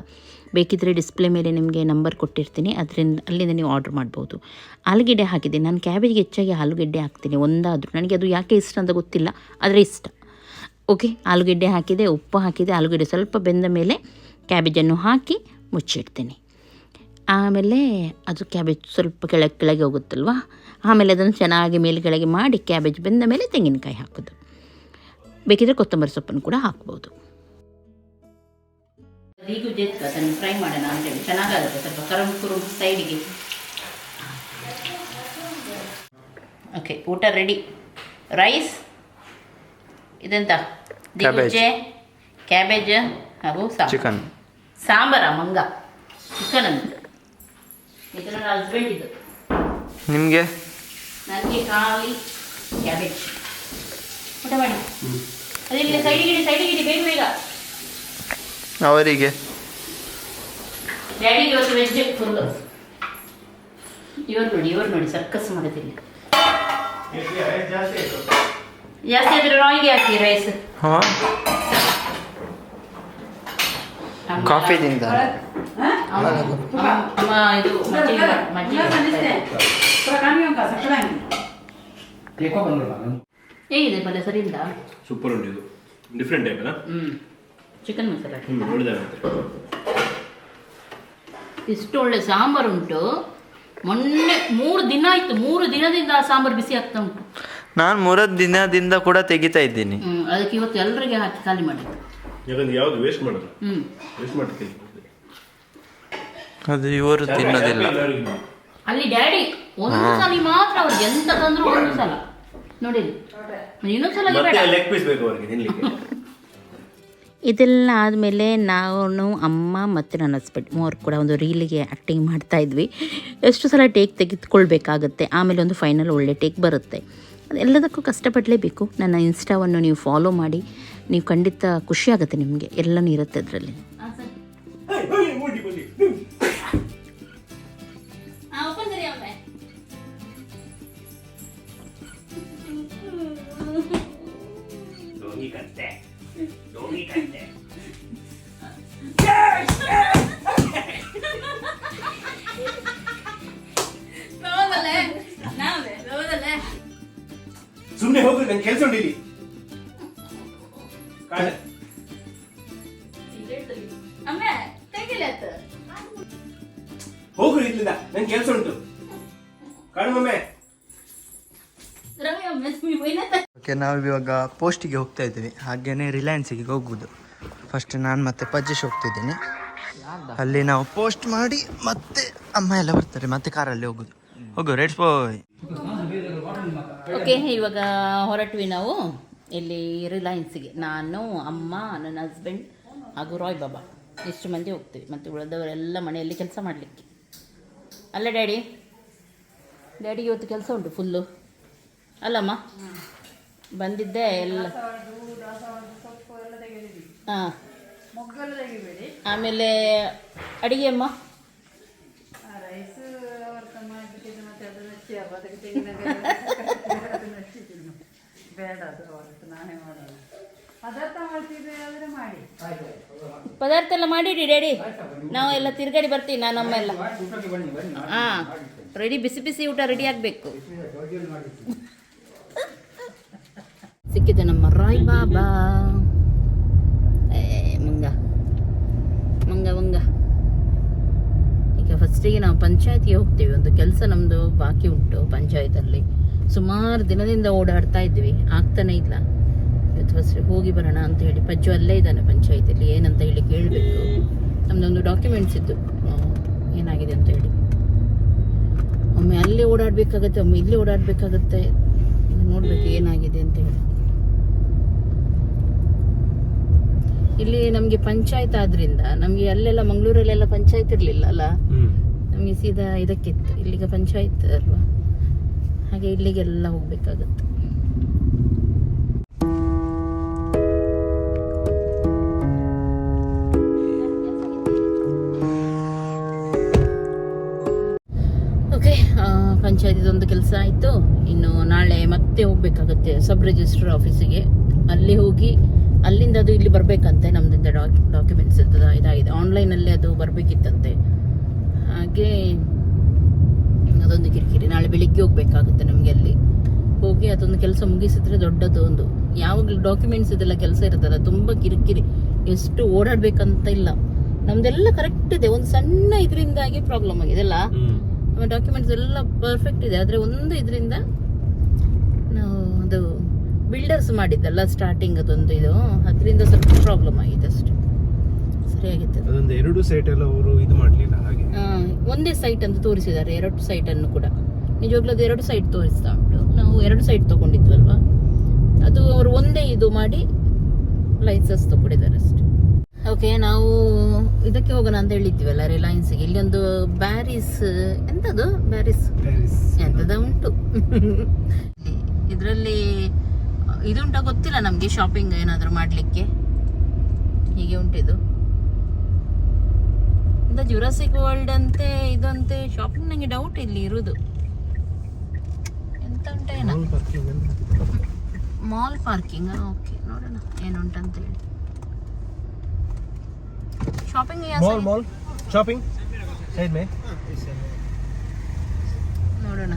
ಬೇಕಿದ್ದರೆ ಡಿಸ್ಪ್ಲೇ ಮೇಲೆ ನಿಮಗೆ ನಂಬರ್ ಕೊಟ್ಟಿರ್ತೀನಿ. ಅದರಿಂದ ಅಲ್ಲಿಂದ ನೀವು ಆರ್ಡ್ರ್ ಮಾಡ್ಬೋದು. ಆಲೂಗೆಡ್ಡೆ ಹಾಕಿದೆ. ನಾನು ಕ್ಯಾಬೇಜ್ಗೆ ಹೆಚ್ಚಾಗಿ ಆಲೂಗೆಡ್ಡೆ ಹಾಕ್ತೀನಿ. ಒಂದಾದರೂ. ನನಗೆ ಅದು ಯಾಕೆ ಇಷ್ಟ ಅಂತ ಗೊತ್ತಿಲ್ಲ, ಆದರೆ ಇಷ್ಟ. ಓಕೆ ಆಲೂಗೆಡ್ಡೆ ಹಾಕಿದೆ, ಉಪ್ಪು ಹಾಕಿದೆ, ಆಲೂಗೆಡ್ಡೆ ಸ್ವಲ್ಪ ಬೆಂದ ಮೇಲೆ ಕ್ಯಾಬೇಜನ್ನು ಹಾಕಿ ಮುಚ್ಚಿಡ್ತೀನಿ. ಆಮೇಲೆ ಅದು ಕ್ಯಾಬೇಜ್ ಸ್ವಲ್ಪ ಕೆಳಗೆ ಕೆಳಗೆ ಹೋಗುತ್ತಲ್ವಾ? ಆಮೇಲೆ ಅದನ್ನು ಚೆನ್ನಾಗಿ ಮೇಲೆ ಕೆಳಗೆ ಮಾಡಿ ಕ್ಯಾಬೇಜ್ ಬೆಂದ ಮೇಲೆ ತೆಂಗಿನಕಾಯಿ ಹಾಕೋದು. ಬೇಕಿದ್ರೆ ಕೊತ್ತಂಬರಿ ಸೊಪ್ಪನ್ನು ಕೂಡ ಹಾಕ್ಬೋದು. ಈಗ ಜೆತ್ ಅದನ್ನು ಫ್ರೈ ಮಾಡೋಣ ಅಂತೇಳಿ ಚೆನ್ನಾಗಾಗುತ್ತೆ. ಸ್ವಲ್ಪ ಕರಂ ಕುರುಂ ಸೈಡಿಗೆ ಓಕೆ ಊಟ ರೆಡಿ ರೈಸ್ ಇದೆಂತ? ದಿಗುಜ್ಜೆ ಕ್ಯಾಬೇಜ್ ಹಾಗೂ ಚಿಕನ್ ಸಾಂಬಾರ ಮಂಗ. ಚಿಕನ್ ಅಂತ ಇದು ನನ್ನ ಹಸ್ಬೆಂಡ್ ಇದು. ನಿಮಗೆ? ನನಗೆ ಖಾಲಿ ಕ್ಯಾಬೇಜ್ ಊಟ ಮಾಡಿ. ಅದಿಲ್ಲ ಸೈಡಿಗಿಡಿ ಸೈಡಿಗಿಡಿ ಬೇಗ ಬೇಗ. ಅವರಿಗೆ. ಡ್ಯಾಡಿ ಇವತ್ತು ವೆಜ್ ಫುಲ್ ಇವ್ರು ನೋಡಿ ಇವ್ರು ನೋಡಿ ಸರ್ಕಸ್ ಮಾಡೋದಿಲ್ಲ. ಜಾಸ್ತಿ ಆದ್ರೆ ರಾಯಿಗೆ ಹಾಕಿ ರೈಸ್ ಕಾಫಿದಿಂದ. ಕಾಫಿ ತಿಂದ ಇದು ಮಜ್ಜಿಗೆ ಹೇಗಿದೆ ಸರಿಯಿಂದ ಸೂಪರ್ ಉಂಟು? ಇದು. ಡಿಫ್ರೆಂಟ್ ಟೈಪ್ ಅಲ್ಲ? ಚಿಕನ್ ಮಸಾಲ ಇಷ್ಟು ಒಳ್ಳೆ ಸಾಂಬಾರು ಉಂಟು. ಮೊನ್ನೆ ಮೂರು ದಿನ ಆಯ್ತು ಮೂರು ದಿನದಿಂದ ಆ ಸಾಂಬಾರು ಬಿಸಿ ಆಗ್ತಾ ಉಂಟು. ನಾನು ಮೂರು ದಿನದಿಂದ ಕೂಡ ತೆಗಿತಾ ಇದ್ದೀನಿ. ಹ್ಮ್ ಅದಕ್ಕೆ ಇವತ್ತು ಎಲ್ಲರಿಗೆ ಹಾಕಿ ಖಾಲಿ ಮಾಡಿ. ಯಾಕಂದ್ರೆ ಯಾವ್ದು ವೇಸ್ಟ್ ಮಾಡೋದು? ಹ್ಮ್. ವೇಸ್ಟ್ ಮಾಡ್ಲಿಕ್ಕೆ ಅದು ಇವರು ತಿನ್ನೋದಿಲ್ಲ. ಅಲ್ಲಿ ಡ್ಯಾಡಿ ಒಂದು ಸಲ ಮಾತ್ರ ಅವ್ರಿಗೆ ಎಂತ ತಂದ್ರು ಒಂದು ಸಲ. ನೋಡಿ ಇನ್ನೊಂದ್ಸಲ ಮತ್ತೆ ಲೆಗ್ ಪೀಸ್ ಬೇಕು ಅವರಿಗೆ ತಿನ್ಲಿಕ್ಕೆ. ಇದೆಲ್ಲ ಆದಮೇಲೆ ನಾನು, ಅಮ್ಮ ಮತ್ತು ನನ್ನ ಹಸ್ಬೆಂಡ್ ಮೂವರು ಕೂಡ ಒಂದು ರೀಲಿಗೆ ಆ್ಯಕ್ಟಿಂಗ್ ಮಾಡ್ತಾ ಇದ್ವಿ. ಎಷ್ಟು ಸಲ ಟೇಕ್ ತೆಗೆದುಕೊಳ್ಬೇಕಾಗುತ್ತೆ. ಆಮೇಲೆ ಒಂದು ಫೈನಲ್ ಒಳ್ಳೆ ಟೇಕ್ ಬರುತ್ತೆ. ಅದೆಲ್ಲದಕ್ಕೂ ಕಷ್ಟಪಡಲೇಬೇಕು. ನನ್ನ ಇನ್ಸ್ಟಾವನ್ನು ನೀವು ಫಾಲೋ ಮಾಡಿ. ನೀವು ಖಂಡಿತ ಖುಷಿಯಾಗುತ್ತೆ ನಿಮಗೆ. ಎಲ್ಲನೂ ಇರುತ್ತೆ ಅದರಲ್ಲಿ. ಸುಮ್ಮನೆ ನಾವು ಇವಾಗ ಪೋಸ್ಟಿಗೆ ಹೋಗ್ತಾ ಇದ್ದೀವಿ. ಹಾಗೆಯೇ ರಿಲಯನ್ಸಿಗೆ ಹೋಗುದು ಫಸ್ಟ್ ನಾನು ಮತ್ತೆ ಪಜ್ಜೇಶ್ ಹೋಗ್ತಿದ್ದೀನಿ. ಅಲ್ಲಿ ನಾವು ಪೋಸ್ಟ್ ಮಾಡಿ ಮತ್ತೆ ಅಮ್ಮ ಎಲ್ಲ ಬರ್ತಾರೆ, ಮತ್ತೆ ಕಾರಲ್ಲಿ ಹೋಗುದು. ಹೋಗು ರೆಡ್ ಬಾಯ್ ಓಕೆ ಇವಾಗ ಹೊರಟ್ವಿ ನಾವು. ಇಲ್ಲಿ ರಿಲಯನ್ಸ್ಗೆ ನಾನು, ಅಮ್ಮ, ನನ್ನ ಹಸ್ಬೆಂಡ್ ಹಾಗೂ ರಾಯ್ ಬಾಬಾ ಇಷ್ಟು ಮಂದಿ ಹೋಗ್ತೀವಿ. ಮತ್ತು ಉಳಿದವರೆಲ್ಲ ಮನೆಯಲ್ಲಿ ಕೆಲಸ ಮಾಡಲಿಕ್ಕೆ. ಅಲ್ಲ ಡ್ಯಾಡಿ ಡ್ಯಾಡಿಗೆ ಇವತ್ತು ಕೆಲಸ ಉಂಟು ಫುಲ್ಲು ಅಲ್ಲಮ್ಮ? ಬಂದಿದ್ದೆ ಎಲ್ಲ. ಹಾಂ. ಆಮೇಲೆ ಅಡಿಗೆ ಅಮ್ಮ? ಪದಾರ್ಥ ಎಲ್ಲ ಮಾಡಿಡಿ ರೆಡಿ ನಾವು ಎಲ್ಲ ತಿರ್ಗಡಿ ಬರ್ತೀವಿ ನಾನು ಅಮ್ಮ ಎಲ್ಲ. ಹಾಂ. ರೆಡಿ ಬಿಸಿ ಬಿಸಿ ಊಟ ರೆಡಿ ಆಗಬೇಕು. ಸಿಕ್ಕಿದೆ ನಮ್ಮ ರಾಯ್ ಬಾಬಾ. ಏ ಮಂಗ. ಮಂಗ ಮಂಗ. ಈಗ ಫಸ್ಟಿಗೆ ನಾವು ಪಂಚಾಯತಿಗೆ ಹೋಗ್ತೀವಿ. ಒಂದು ಕೆಲಸ ನಮ್ಮದು ಬಾಕಿ ಉಂಟು ಪಂಚಾಯತಲ್ಲಿ ಸುಮಾರು ದಿನದಿಂದ ಓಡಾಡ್ತಾ ಇದ್ವಿ. ಆಗ್ತಾನೆ ಇಲ್ಲ. ಇವತ್ತು ಫಸ್ಟ್ ಹೋಗಿ ಬರೋಣ ಅಂತ ಹೇಳಿ ಪಜ್ಜು ಅಲ್ಲೇ ಇದ್ದಾನೆ ಪಂಚಾಯತಿಯಲ್ಲಿ ಏನಂತ ಹೇಳಿ ಕೇಳಬೇಕು. ನಮ್ಮದೊಂದು ಡಾಕ್ಯುಮೆಂಟ್ಸ್ ಇದ್ದು. ಏನಾಗಿದೆ ಅಂತ ಹೇಳಿ. ಒಮ್ಮೆ ಅಲ್ಲಿ ಓಡಾಡಬೇಕಾಗತ್ತೆ ಒಮ್ಮೆ ಇಲ್ಲಿ ಓಡಾಡಬೇಕಾಗತ್ತೆ. ನೋಡಬೇಕು ಏನಾಗಿದೆ ಅಂತ ಹೇಳಿ ಇಲ್ಲಿ ನಮಗೆ ಪಂಚಾಯತ್ ಆದ್ರಿಂದ ನಮಗೆ ಅಲ್ಲೆಲ್ಲ ಮಂಗಳೂರಲ್ಲೆಲ್ಲ ಪಂಚಾಯತ್ ಇರಲಿಲ್ಲ ಅಲ್ಲ? ನಮಗೆ ಸೀದಾ ಇದಕ್ಕಿತ್ತು. ಇಲ್ಲಿಗೆ ಪಂಚಾಯತ್ ಅಲ್ವಾ? ಹಾಗೆ ಇಲ್ಲಿಗೆಲ್ಲ ಹೋಗ್ಬೇಕಾಗತ್ತೆ. ಓಕೆ ಪಂಚಾಯತಿದೊಂದು ಕೆಲಸ ಆಯಿತು. ಇನ್ನು ನಾಳೆ ಮತ್ತೆ ಹೋಗ್ಬೇಕಾಗತ್ತೆ ಸಬ್ ರಿಜಿಸ್ಟರ್ ಆಫೀಸಿಗೆ. ಅಲ್ಲಿ ಹೋಗಿ ಅಲ್ಲಿಂದ ಅದು ಇಲ್ಲಿ ಬರಬೇಕಂತೆ. ನಮ್ದಿಂದ ಡಾಕ್ ಡಾಕ್ಯುಮೆಂಟ್ಸ್ ಇರ್ತದ ಇದಾಗಿದೆ. ಆನ್ಲೈನಲ್ಲಿ ಅದು ಬರಬೇಕಿತ್ತಂತೆ. ಹಾಗೆ ಅದೊಂದು ಕಿರಿಕಿರಿ. ನಾಳೆ ಬೆಳಿಗ್ಗೆ ಹೋಗಬೇಕಾಗುತ್ತೆ ನಮಗೆ ಅಲ್ಲಿ. ಹೋಗಿ ಅದೊಂದು ಕೆಲಸ ಮುಗಿಸಿದ್ರೆ ದೊಡ್ಡದು ಒಂದು. ಯಾವಾಗಲೂ ಡಾಕ್ಯುಮೆಂಟ್ಸ್ ಇದೆಲ್ಲ ಕೆಲಸ ಇರ್ತದೆ ತುಂಬ ಕಿರಿಕಿರಿ. ಎಷ್ಟು ಓಡಾಡಬೇಕಂತ ಇಲ್ಲ. ನಮ್ದೆಲ್ಲ ಕರೆಕ್ಟ್ ಇದೆ. ಒಂದು ಸಣ್ಣ ಇದರಿಂದಾಗಿ ಪ್ರಾಬ್ಲಮ್ ಆಗಿದೆ ಅಲ್ಲ? ನಮ್ಮ ಡಾಕ್ಯುಮೆಂಟ್ಸ್ ಎಲ್ಲ ಪರ್ಫೆಕ್ಟ್ ಇದೆ. ಆದರೆ ಒಂದು ಇದರಿಂದ ಬಿಲ್ಡರ್ಸ್ ಮಾಡಿದ್ದಲ್ಲ ಸ್ಟಾರ್ಟಿಂಗ್ ಅದೊಂದು ಇದು. ಅದರಿಂದ ಸ್ವಲ್ಪ ಪ್ರಾಬ್ಲಮ್ ಆಗಿದೆ ಅಷ್ಟೇ. ಸರಿಯಾಗಿತ್ತು ಅದು. ಅದೊಂದು ಎರಡು ಸೈಟ್ ಎಲ್ಲ ಅವರು ಇದು ಮಾಡಲಿಲ್ಲ ಹಾಗೆ. ಒಂದೇ ಸೈಟ್ ಅಂತ ತೋರಿಸಿದ್ದಾರೆ ಎರಡು ಸೈಟ್ ಅನ್ನು ಕೂಡ. ನಿಜವಾಗ್ಲೂ ಅದು ಎರಡು ಸೈಟ್ ತೋರಿಸ್ತಾ ಉಂಟು. ನಾವು ಎರಡು ಸೈಟ್ ತಗೊಂಡಿದ್ವಲ್ವಾ? ಅದು ಅವರು ಒಂದೇ ಇದು ಮಾಡಿ ಲೈಸನ್ಸ್ ತಗೊಂಡಿದ್ದಾರೆ ಅಷ್ಟೇ. ಓಕೆ ನಾವು ಇದಕ್ಕೆ ಹೋಗೋಣ ಅಂತ ಹೇಳಿದ್ವಲ್ಲ ರಿಲಯನ್ಸ್ಗೆ ಇಲ್ಲಿ ಒಂದು ಬ್ಯಾರಿಸ್ ಎಂತದು? ಬ್ಯಾರಿಸ್ ಎಂತದ ಉಂಟು. ಇದರಲ್ಲಿ ಇದುಂಟ ಗೊತ್ತಿಲ್ಲ ನಮಗೆ ಶಾಪಿಂಗ್ ಏನಾದರೂ ಮಾಡಲಿಕ್ಕೆ. ಹೀಗೆ ಉಂಟಿದು. ಇಂದ ಜುರಾಸಿಕ್ ವರ್ಲ್ಡ್ ಅಂತೆ ಇದಂತೆ ಶಾಪಿಂಗ್ ನನಗೆ ಡೌಟ್ ಇಲ್ಲಿ ಇರುದು. ಎಂತ ಉಂಟ ಮಾಲ್ ಪಾರ್ಕಿಂಗ್ ಓಕೆ ನೋಡೋಣ ಏನುಂಟಂತ ಹೇಳಿ. ಶಾಪಿಂಗ್ ಶಾಪಿಂಗ್ ನೋಡೋಣ.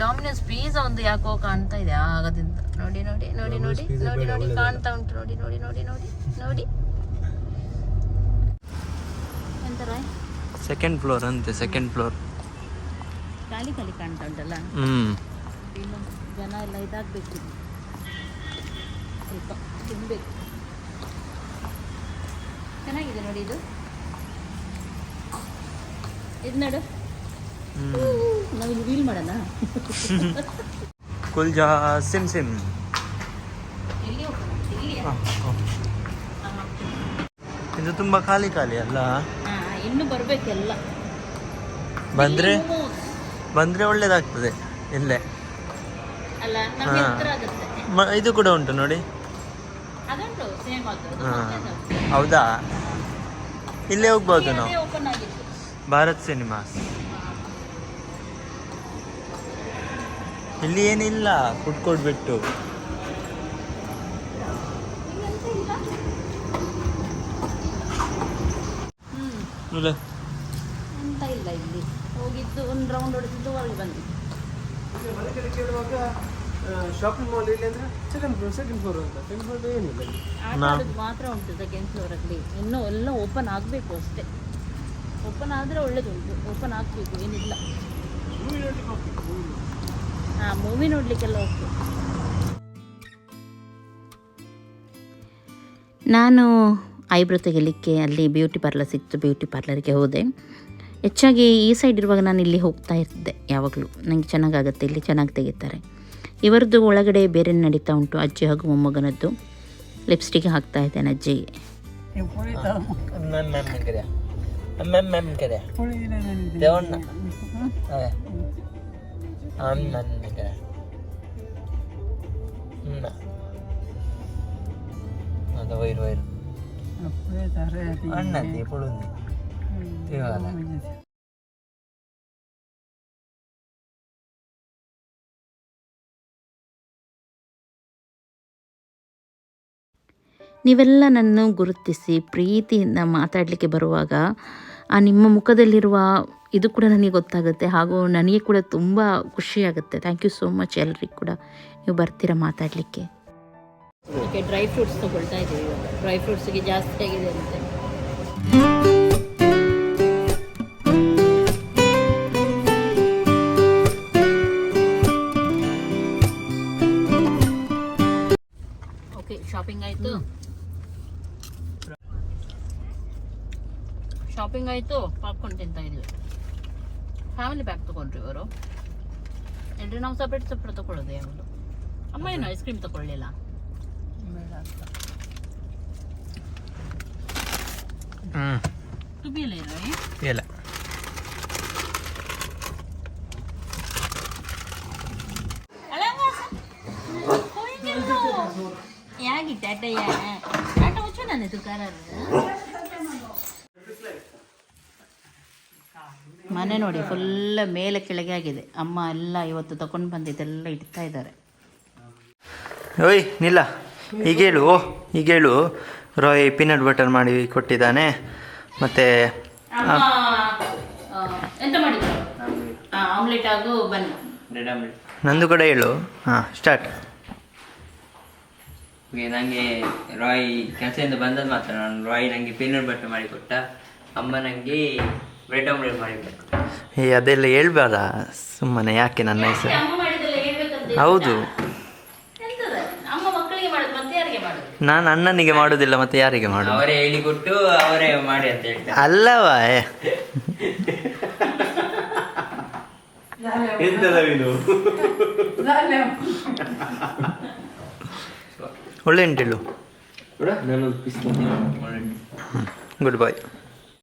ಡಾಮಿನೋಸ್ ಪಿಜ್ಜಾ ಒಂದು ಯಾಕೋ ಕಾಣ್ತಾ ಇದೆ. ಆಗದಿಂದ. ನೋಡಿ ನೋಡಿ ನೋಡಿ ನೋಡಿ ನೋಡಿ ನೋಡಿ ಕಾಣ್ತಾ ಉಂಟು. ನೋಡಿ ನೋಡಿ ನೋಡಿ ನೋಡಿ ನೋಡಿ. ಎಂತರ? ಸೆಕೆಂಡ್ ಫ್ಲೋರ್ ಅಂತೆ ಸೆಕೆಂಡ್ ಫ್ಲೋರ್ ಖಾಲಿ ಖಾಲಿ ಕಾಣ್ತಾ ಉಂಟಲ್ಲ? ಜನ ಎಲ್ಲ ಇದಾಗಬೇಕು. ಸ್ವಲ್ಪ ತಿನ್ಬೇಕು. ಚೆನ್ನಾಗಿದೆ ನೋಡಿ ಇದು. ಇದು ನೋಡು. ನಾವಿಲ್ಲಿ ರೀಲ್ ಮಾಡೋಣ? ಕುಲ್ಜಾ ಸಿಮ್ ಸಿಮ್. ಇದು ತುಂಬಾ ಖಾಲಿ ಖಾಲಿ ಅಲ್ಲ? ಇನ್ನು ಬರ್ಬೇಕೆಲ್ಲ ಬಂದ್ರೆ? ಬಂದ್ರೆ ಒಳ್ಳೇದಾಗ್ತದೆ ಇಲ್ಲೇ. ಇದು ಕೂಡ ಉಂಟು ನೋಡಿ. ಹೌದಾ? ಇಲ್ಲೇ ಹೋಗ್ಬೋದು ನಾವು. ಭಾರತ್ ಸಿನಿಮಾಸ್. ಇಲ್ಲಿ ಏನಿಲ್ಲ ಫುಡ್ ಕೊಟ್ಬಿಟ್ಟು. ಇಲ್ಲ. ಅಂತ ಇಲ್ಲ ಇಲ್ಲಿ. ಹೋಗಿದ್ದು ಒಂದು ರೌಂಡ್ ಹೊಡೆದಿದ್ದು ಬಂದಿದ್ದು ಶಾಪಿಂಗ್ ಮಾಲ್ ಇಲ್ಲಿ ಅಂದ್ರೆ ಸೆಕೆಂಡ್ ಫ್ಲೋರ್ ಸೆಕೆಂಡ್ ಫ್ಲೋರ್ ಅಂತ. ಸೆಕೆಂಡ್ ಫ್ಲೋರ್ ಏನಿಲ್ಲ ಇಲ್ಲಿ. ಆಟ ನಾ- ಆಡೋದು ಮಾತ್ರ ಉಂಟು ಸೆಕೆಂಡ್ ಫ್ಲೋರಲ್ಲಿ ಇನ್ನೂ ಎಲ್ಲ ಓಪನ್ ಆಗಬೇಕು ಅಷ್ಟೇ. ಓಪನ್ ಆದರೆ ಒಳ್ಳೇದುಂಟು. ಓಪನ್ ಆಗಬೇಕು ಏನಿಲ್ಲ. ಹಾಂ ಮೂವಿ ನೋಡಲಿಕ್ಕೆಲ್ಲ ಹೋಗ್ತೀವಿ. ನಾನು ಐಬ್ರೋ ತೆಗಿಲಿಕ್ಕೆ ಅಲ್ಲಿ ಬ್ಯೂಟಿ ಪಾರ್ಲರ್ ಸಿಕ್ತು ಬ್ಯೂಟಿ ಪಾರ್ಲರ್ಗೆ ಹೋದೆ. ಹೆಚ್ಚಾಗಿ ಈ ಸೈಡ್ ಇರುವಾಗ ನಾನು ಇಲ್ಲಿ ಹೋಗ್ತಾ ಇರ್ತಿದ್ದೆ ಯಾವಾಗಲೂ. ನನಗೆ ಚೆನ್ನಾಗಾಗುತ್ತೆ ಇಲ್ಲಿ ಚೆನ್ನಾಗಿ ತೆಗಿತಾರೆ. ಇವರದ್ದು ಒಳಗಡೆ ಬೇರೆ ನಡೀತಾ ಉಂಟು ಅಜ್ಜಿ ಹಾಗೂ ಮೊಮ್ಮಗನದ್ದು. ಲಿಪ್ಸ್ಟಿಕ್ ಹಾಕ್ತಾ ಇದ್ದೇನೆ ಅಜ್ಜಿಗೆ ವೈರು ಅಣ್ಣಂದಿ ನೀವೆಲ್ಲ ನನ್ನ ಗುರುತಿಸಿ ಪ್ರೀತಿಯಿಂದ ಮಾತಾಡಲಿಕ್ಕೆ ಬರುವಾಗ ಆ ನಿಮ್ಮ ಮುಖದಲ್ಲಿರುವ ಇದು ಕೂಡ ನನಗೆ ಗೊತ್ತಾಗುತ್ತೆ ಹಾಗೂ ನನಗೆ ಕೂಡ ತುಂಬ ಖುಷಿಯಾಗುತ್ತೆ. ಥ್ಯಾಂಕ್ ಯು ಸೋ ಮಚ್ ಎಲ್ರಿಗೂ ಕೂಡ. ನೀವು ಬರ್ತೀರಾ ಮಾತಾಡಲಿಕ್ಕೆ? ಓಕೆ ಡ್ರೈ ಫ್ರೂಟ್ಸ್ ತಗೊಳ್ತಾ ಇದ್ದೀವಿ ಡ್ರೈ ಫ್ರೂಟ್ಸ್ಗೆ ಜಾಸ್ತಿ ಆಗಿದೆ ಅಂತೆ. ಓಕೆ ಶಾಪಿಂಗ್ ಆಯಿತು? ಶಾಪಿಂಗ್ ಆಯಿತು ಪಾಪ್ಕಾರ್ನ್ ತಿಂತಾ ಇದ್ವಿ ಫ್ಯಾಮಿಲಿ ಬ್ಯಾಗ್ ತೊಗೊಂಡ್ರಿ ಇವರು ಎಲ್ಲರೂ ನಾವು ಸಪ್ರೇಟ್ ಸಪ್ರೇಟ್ ತಗೊಳ್ಳೋದು ಯಾವಾಗಲೂ ಅಮ್ಮ ಏನು ಐಸ್ ಕ್ರೀಮ್ ತಗೊಳ್ಳಿಲ್ಲ ಹ್ಮ್ ತುಬಿಯಲ್ಲ ಇರೋ ಇಲ್ಲ ಯಾಗಿಟ್ಟೆ ಅಟ್ಟಯ್ಯ ಆಟ ಹುಚ್ಚು ನಾನು ತುಕಾರರು ಮನೆ ನೋಡಿ ಫುಲ್ ಮೇಲೆ ಕೆಳಗೆ ಆಗಿದೆ. ಅಮ್ಮ ಎಲ್ಲ ಇವತ್ತು ತಕೊಂಡು ಬಂದಿದ್ದೆಲ್ಲ ಇಡ್ತಾ ಇದ್ದಾರೆ. ಓಯ್ ನಿಲ್ಲ. ಈಗ ಹೇಳು ಓ ಈಗ ಹೇಳು. ರಾಯ್ ಪೀನಟ್ ಬಟರ್ ಮಾಡಿ ಕೊಟ್ಟಿದ್ದಾನೆ. ಮತ್ತೆ ಎಂತ ಆಮ್ಲೆಟ್ ಆಗು ಬನ್ನಿ ನಂದು ಕೂಡ ಹೇಳು. ಹಾಂ ಸ್ಟಾರ್ಟ್ ಓಕೆ ನನಗೆ ರಾಯ್ ಕೆಲಸದಿಂದ ಬಂದದ್ದು ಮಾತ್ರ. ನಾನು ರಾಯ್ ನನಗೆ ಪೀನಟ್ ಬಟರ್ ಮಾಡಿ ಕೊಟ್ಟ. ಅಮ್ಮ ನನಗೆ ಮಾಡಿಕೊಟ್ಟ ಏ ಅದೆಲ್ಲ ಹೇಳ್ಬೇಡ. ಸುಮ್ಮನೆ ಯಾಕೆ ನನ್ನ ಹೆಸರು? ಹೌದು. ನಾನು ಅಣ್ಣನಿಗೆ ಮಾಡೋದಿಲ್ಲ ಮತ್ತೆ ಯಾರಿಗೆ ಮಾಡು ಅವರೇ ಹೇಳಿಕೊಟ್ಟು ಅವರೇ ಮಾಡಿ ಅಂತ ಹೇಳ್ತಾರೆ. ಅಲ್ಲವಾ ಒಳ್ಳೆ ಪಿಸ್ ಗುಡ್ ಬಾಯ್